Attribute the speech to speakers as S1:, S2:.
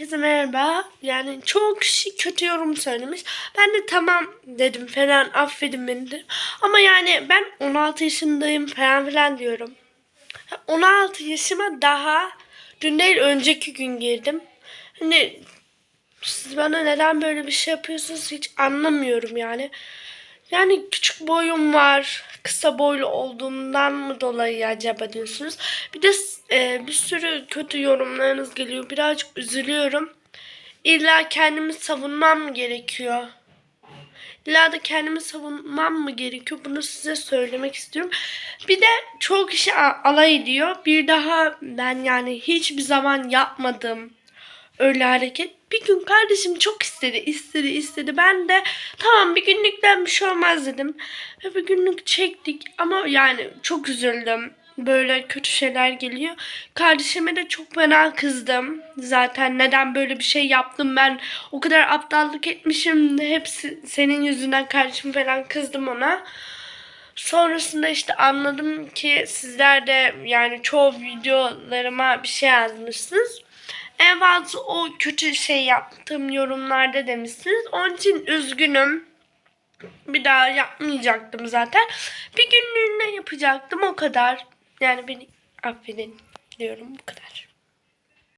S1: Herkese merhaba. Yani çok kişi kötü yorum söylemiş. Ben de tamam dedim falan affedin beni de. Ama yani ben 16 yaşındayım falan filan diyorum. 16 yaşıma daha dün değil önceki gün girdim. Hani siz bana neden böyle bir şey yapıyorsunuz hiç anlamıyorum yani. Yani küçük boyum var. Kısa boylu olduğumdan mı dolayı acaba diyorsunuz. Bir de e, bir sürü kötü yorumlarınız geliyor. Birazcık üzülüyorum. İlla kendimi savunmam mı gerekiyor? İlla da kendimi savunmam mı gerekiyor? Bunu size söylemek istiyorum. Bir de çoğu kişi alay ediyor. Bir daha ben yani hiçbir zaman yapmadım öyle hareket. Bir gün kardeşim çok istedi, istedi, istedi. Ben de tamam bir günlükten bir şey olmaz dedim. Ve bir günlük çektik ama yani çok üzüldüm. Böyle kötü şeyler geliyor. Kardeşime de çok fena kızdım. Zaten neden böyle bir şey yaptım ben o kadar aptallık etmişim. Hepsi senin yüzünden kardeşim falan kızdım ona. Sonrasında işte anladım ki sizler de yani çoğu videolarıma bir şey yazmışsınız. En fazla o kötü şey yaptığım yorumlarda demişsiniz. Onun için üzgünüm. Bir daha yapmayacaktım zaten. Bir günlüğüne yapacaktım o kadar. Yani beni affedin diyorum bu kadar.